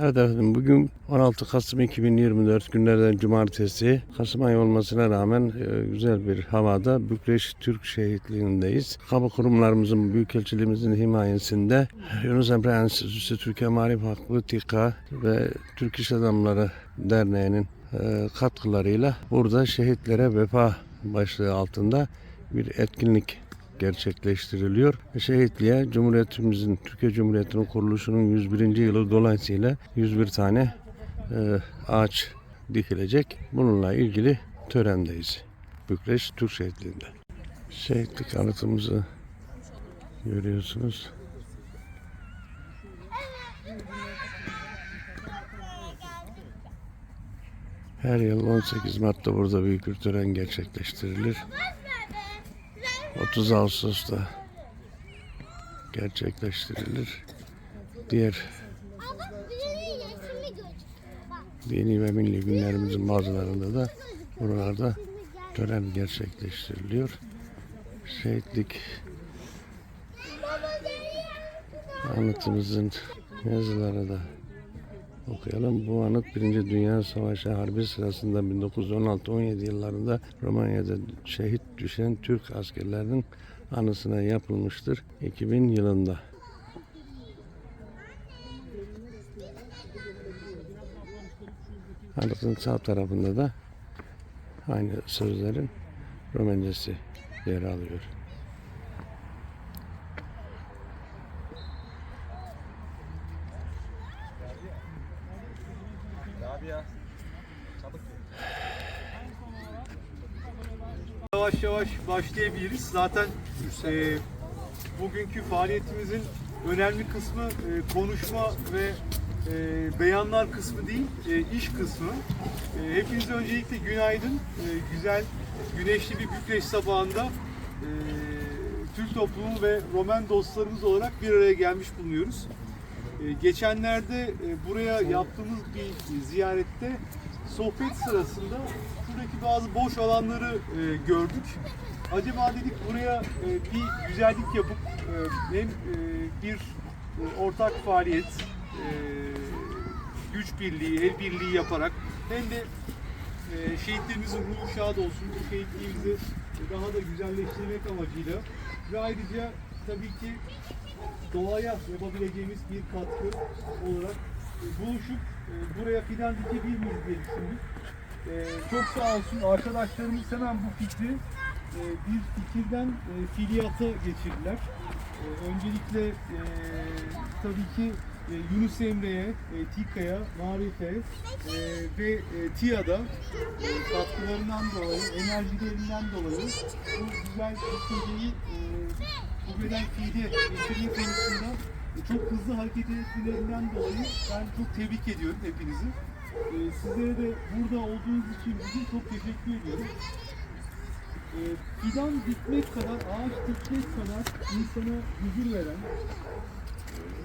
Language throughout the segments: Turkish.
Evet efendim bugün 16 Kasım 2024 günlerden cumartesi. Kasım ayı olmasına rağmen e, güzel bir havada Bükreş Türk Şehitliği'ndeyiz. Kamu kurumlarımızın, Büyükelçiliğimizin himayesinde Yunus Emre Enstitüsü Türkiye Marif Vakfı TİKA ve Türk İş Adamları Derneği'nin e, katkılarıyla burada şehitlere vefa başlığı altında bir etkinlik gerçekleştiriliyor. Şehitliğe Cumhuriyetimizin, Türkiye Cumhuriyeti'nin kuruluşunun 101. yılı dolayısıyla 101 tane e, ağaç dikilecek. Bununla ilgili törendeyiz. Bükreş Türk Şehitliği'nde. Şehitlik anıtımızı görüyorsunuz. Her yıl 18 Mart'ta burada büyük bir tören gerçekleştirilir. 30 Ağustos'ta gerçekleştirilir. Diğer dini ve milli günlerimizin bazılarında da buralarda tören gerçekleştiriliyor. Şehitlik anıtımızın yazıları da okuyalım. Bu anıt 1. Dünya Savaşı Harbi sırasında 1916-17 yıllarında Romanya'da şehit düşen Türk askerlerinin anısına yapılmıştır. 2000 yılında. Anıtın sağ tarafında da aynı sözlerin Romencesi yer alıyor. Yavaş yavaş başlayabiliriz. Zaten e, bugünkü faaliyetimizin önemli kısmı e, konuşma ve e, beyanlar kısmı değil, e, iş kısmı. E, hepinize öncelikle günaydın. E, güzel, güneşli bir Bükreş sabahında e, Türk toplumu ve Romen dostlarımız olarak bir araya gelmiş bulunuyoruz. E, geçenlerde e, buraya yaptığımız bir ziyarette sohbet sırasında şuradaki bazı boş alanları e, gördük. Acaba dedik buraya e, bir güzellik yapıp hem bir ortak faaliyet, güç birliği, el birliği yaparak hem de şehitlerimizin ruhu şad olsun, bu şehitliğimizi daha da güzelleştirmek amacıyla ve ayrıca tabii ki doğaya yapabileceğimiz bir katkı olarak e, buluşup e, buraya fidan dikebilir miyiz diye düşündük. E, çok sağ olsun arkadaşlarımız hemen bu fikri bir fikirden fiiliyata geçirdiler. Öncelikle tabii ki e, Yunus Emre'ye, e, TİKA'ya, Marif'e e, ve e, TİA'da e, katkılarından dolayı, enerjilerinden dolayı bu güzel düşünceyi e, bu beden fiili getirme konusunda çok hızlı hareket etmelerinden dolayı ben çok tebrik ediyorum hepinizi. Sizlere de burada olduğunuz için bugün çok teşekkür ediyorum. E, fidan dikmek kadar, ağaç dikmek kadar insana huzur veren,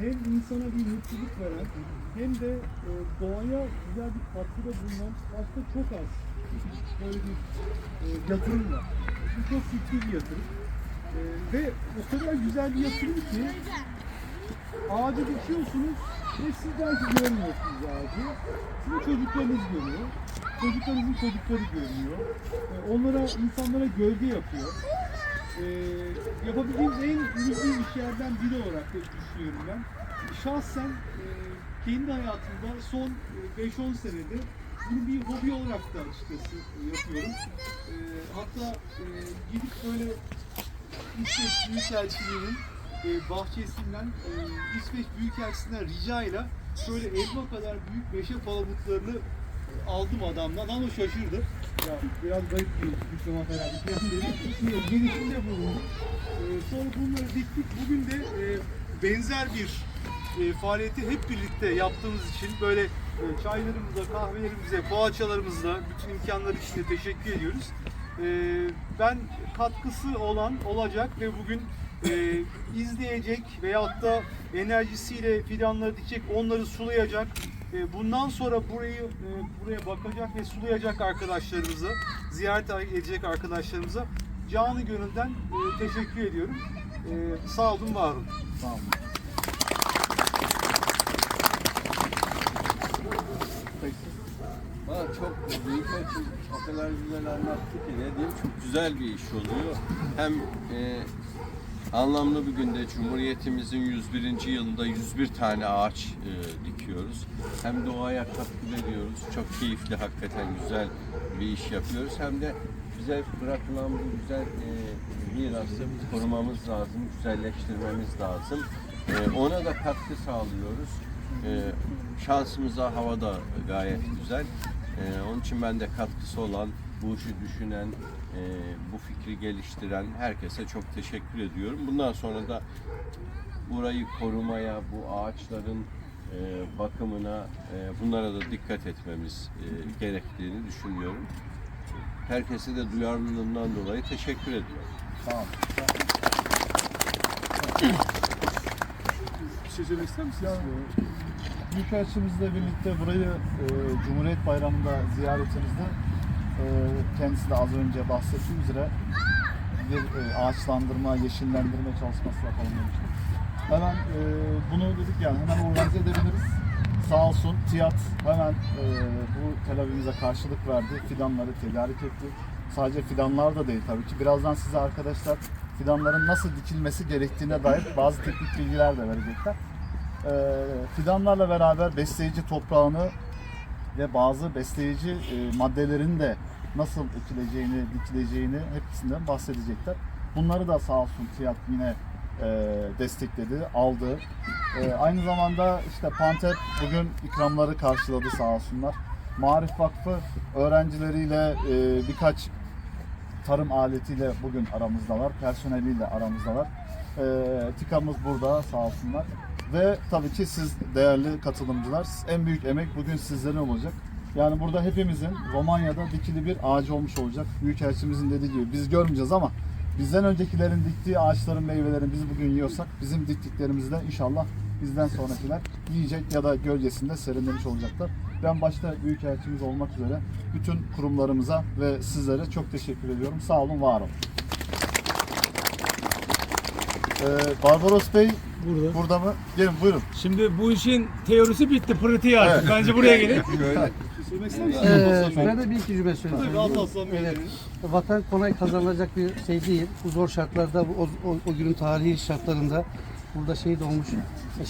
hem insana bir mutluluk veren hem de e, doğaya güzel bir katkıda bulunan başka çok az böyle bir e, yatırım var. Bu çok ciddi bir yatırım. E, ve o kadar güzel bir yatırım ki ağacı dikiyorsunuz ve siz belki görmüyorsunuz ağacı. Sizin çocuklarınız görüyor. Çocuklarınızın çocukları görüyor. E, onlara, insanlara gölge yapıyor. E, en üzücü işlerden biri olarak düşünüyorum ben. Şahsen e, kendi hayatımda son e, 5-10 senedir bunu bir hobi olarak da açıkçası e, yapıyorum. E, hatta e, gidip böyle İsveç Büyükelçiliği'nin e, bahçesinden e, İsveç Büyükelçisi'nden ricayla şöyle elma kadar büyük meşe palamutlarını e, aldım adamdan ama şaşırdı. Biraz garip bir herhalde. falan dedi. Girişimde bulunduk. E, sonra bunları diktik. Bugün de e, benzer bir e, faaliyeti hep birlikte yaptığımız için böyle e, çaylarımıza, kahvelerimize, poğaçalarımızla bütün imkanlar için de teşekkür ediyoruz. E, ben katkısı olan olacak ve bugün e, izleyecek veyahut da enerjisiyle fidanları dikecek, onları sulayacak. Ee, bundan sonra burayı e, buraya bakacak ve sulayacak arkadaşlarımıza, ziyaret edecek arkadaşlarımıza canı gönülden e, teşekkür ediyorum. E, sağ olun, var olun. Sağ olun. Valla çok büyük o kadar güzel anlattı ki ne diyeyim çok güzel bir iş oluyor. Hem e, anlamlı bir günde Cumhuriyetimizin 101. yılında 101 tane ağaç e, dikiyoruz. Hem doğaya katkı veriyoruz. Çok keyifli hakikaten güzel bir iş yapıyoruz. Hem de bize bırakılan bu güzel e, mirası korumamız lazım, güzelleştirmemiz lazım. E, ona da katkı sağlıyoruz. E, şansımıza hava da gayet güzel. E, onun için ben de katkısı olan, bu işi düşünen, e, bu fikri geliştiren herkese çok teşekkür ediyorum. Bundan sonra da burayı korumaya, bu ağaçların e, bakımına, e, bunlara da dikkat etmemiz e, gerektiğini düşünüyorum. Herkese de duyarlılığından dolayı teşekkür ediyorum. Tamam. Bir şey söylemek ister misiniz? Büyükelçimizle birlikte burayı e, Cumhuriyet Bayramı'nda ziyaretimizde e, kendisi de az önce bahsettiği üzere bir e, ağaçlandırma, yeşillendirme çalışması yapalım. Hemen e, bunu dedik yani hemen organize edebiliriz. Sağ olsun TİAD hemen e, bu talebimize karşılık verdi. Fidanları tedarik etti. Sadece fidanlar da değil tabii ki. Birazdan size arkadaşlar fidanların nasıl dikilmesi gerektiğine dair bazı teknik bilgiler de verecekler. E, fidanlarla beraber besleyici toprağını ve bazı besleyici e, maddelerin de nasıl ekileceğini, dikileceğini hepsinden bahsedecekler. Bunları da sağ olsun TİAD yine e, destekledi, aldı. E, aynı zamanda işte Pantep bugün ikramları karşıladı sağ olsunlar. Marif Vakfı öğrencileriyle e, birkaç tarım aletiyle bugün aramızdalar, personeliyle aramızdalar. E, TİKA'mız burada sağ olsunlar. Ve tabii ki siz değerli katılımcılar, en büyük emek bugün sizlerin olacak. Yani burada hepimizin Romanya'da dikili bir ağacı olmuş olacak. Büyükelçimizin dediği gibi biz görmeyeceğiz ama bizden öncekilerin diktiği ağaçların meyvelerini biz bugün yiyorsak bizim diktiklerimizi de inşallah bizden sonrakiler yiyecek ya da gölgesinde serinlemiş olacaklar. Ben başta Büyükelçimiz olmak üzere bütün kurumlarımıza ve sizlere çok teşekkür ediyorum. Sağ olun, var olun. Ee, Barbaros Bey Burada. burada mı? Gelin buyurun. Şimdi bu işin teorisi bitti, pratiği artık. Bence buraya gelin. Ee, ben de bir iki cümle söyleyeyim. Evet. Vatan kolay kazanılacak bir şey değil. Bu zor şartlarda, bu, o, o, o günün tarihi şartlarında burada şehit olmuş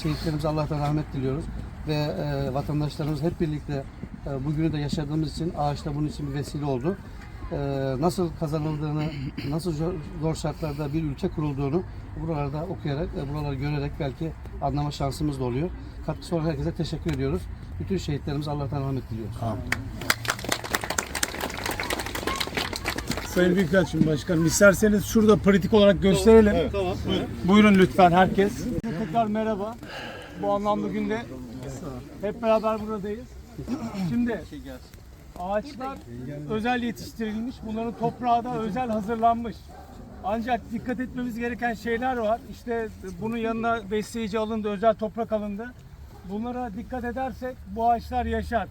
şehitlerimize Allah'tan rahmet diliyoruz. Ve e, vatandaşlarımız hep birlikte e, bugünü de yaşadığımız için ağaçta bunun için bir vesile oldu. E, nasıl kazanıldığını, nasıl zor, zor şartlarda bir ülke kurulduğunu buralarda okuyarak, e, buraları görerek belki anlama şansımız da oluyor. Katkısı olan herkese teşekkür ediyoruz. Bütün şehitlerimize Allah'tan rahmet diliyoruz. Sayın Büyükelçim Başkanım, isterseniz şurada pratik olarak gösterelim. Tamam. Buyurun. Buyurun lütfen herkes. Tekrar merhaba. Bu anlamlı günde hep beraber buradayız. Şimdi şey gelsin. Ağaçlar özel yetiştirilmiş. Bunların toprağı da özel hazırlanmış. Ancak dikkat etmemiz gereken şeyler var. İşte bunun yanına besleyici alındı, özel toprak alındı. Bunlara dikkat edersek bu ağaçlar yaşar.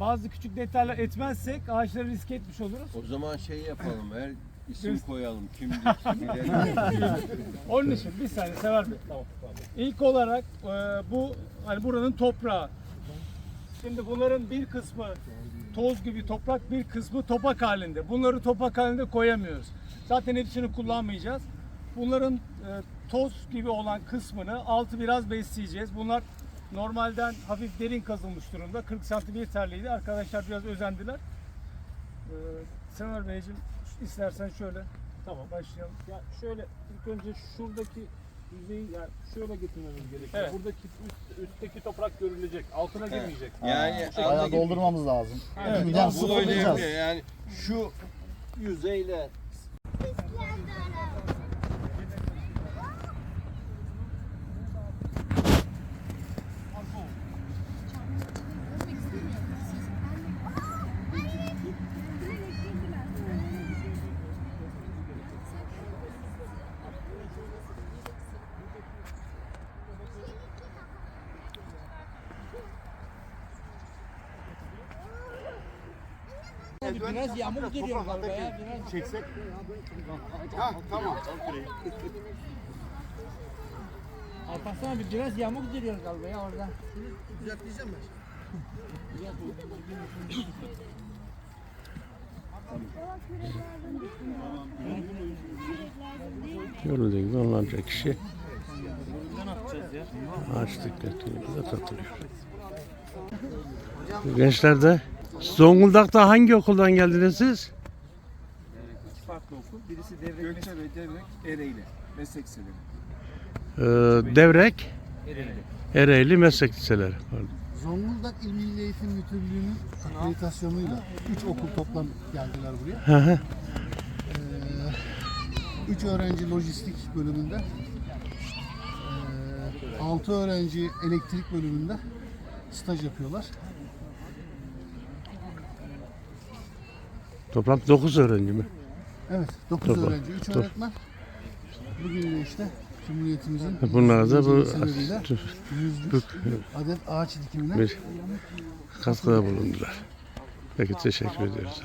Bazı küçük detaylar etmezsek ağaçları risk etmiş oluruz. O zaman şey yapalım, her isim koyalım. Kim. Onun için bir saniye Sever Bey. Tamam. İlk olarak e, bu hani buranın toprağı. Şimdi bunların bir kısmı toz gibi toprak, bir kısmı topak halinde. Bunları topak halinde koyamıyoruz. Zaten hepsini kullanmayacağız. Bunların e, toz gibi olan kısmını altı biraz besleyeceğiz. Bunlar normalden hafif derin kazılmış durumda. 40 santimetreliydi. Arkadaşlar biraz özendiler. Ee, Sever Beyciğim istersen şöyle Tamam. başlayalım. Ya şöyle ilk önce şuradaki yüzeyi yani şöyle getirmemiz gerekiyor. Evet. Buradaki üst, üstteki toprak görülecek. Altına girmeyecek. Yani Bayağı anladın mı? doldurmamız lazım. Evet. Yani Bu önemli yani şu yüzeyle Biraz yağmur geliyor galiba ya. Biraz... Çeksek. Alparslan abi biraz yağmur geliyor galiba ya orada. Görüldüğü gibi onlarca kişi ağaç dikkatliğimize katılıyor. Gençler de Zonguldak'ta hangi okuldan geldiniz siz? İki farklı okul. Birisi Devrek Gökçe ve Devrek Ereğli. Meslek liseleri. Ee, Devrek, Ereğli. Ereğli Meslek Liseleri. Pardon. Zonguldak İl Milli Eğitim Müdürlüğü'nün akreditasyonuyla 3 okul toplam geldiler buraya. Hı hı. 3 öğrenci lojistik bölümünde, 6 öğrenci elektrik bölümünde staj yapıyorlar. Toplam 9 öğrenci mi? Evet, 9 Toplam. öğrenci, 3 Top- öğretmen. Bugün de işte Cumhuriyetimizin Bunlara da bu 100. sebebiyle yüzlük adet ağaç dikimine bir katkıda bulundular. Peki teşekkür ediyoruz.